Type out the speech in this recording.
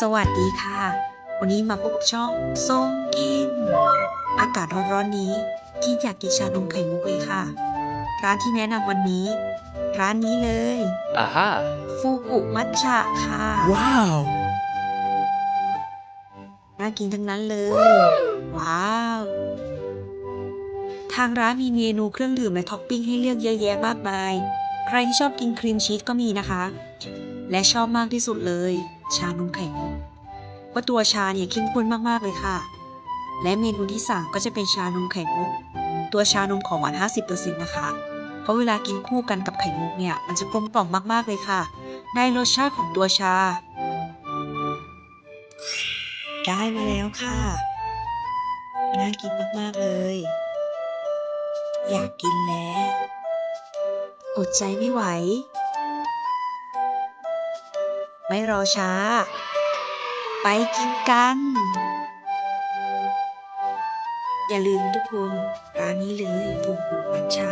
สวัสดีค่ะ วันนี้มาพบกับช่องส้มกิน อากาศร้อนๆนี้กินอยากกินชานมไข่มุกเลยค่ะ ร้านที่แนะนำวันนี้ ร้านนี้เลย Aha! ฟูกุมัทฉะค่ะ Wow! น่ากินทั้งนั้นเลย ว้าว ทางร้านมีเมนูเครื่องดื่มและท็อปปิ้งให้เลือกเยอะแยะมากมาย ใครที่ชอบกินครีมชีสก็มีนะคะ และชอบมากที่สุดเลย ชานมไข่มุกว่าะตัวชาเนี่ยเข้มข้นมากๆเลยค่ะ และเมนูที่สั่งก็จะเป็นชานมไข่มุก ตัวชานมของหวาน 50%นะคะ เพราะเวลากินคู่กันกับไข่มุกเนี่ยมันจะกลมกล่อมมากๆเลยค่ะ ได้รสชาติของตัวชา ได้มาแล้วค่ะ น่ากินมากๆเลย อยากกินแล้ว อดใจไม่ไหว ไม่รอช้า ไปกินกัน อย่าลืมทุกคนร้านนี้เลยปูปูมัชชา